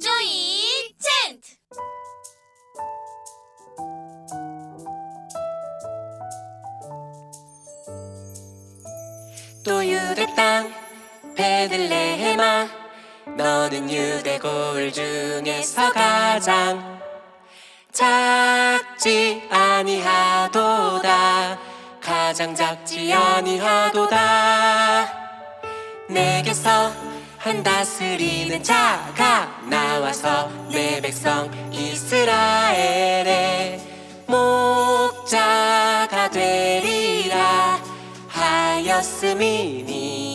조이 챈트 또 유대 땅 베들레헴아 너는 유대 고을 중에서 가장 작지 아니하도다 가장 작지 아니하도다. 내게서 한 다스리는 자가 나와서 내 백성 이스라엘의 목자가 되리라 하였음이니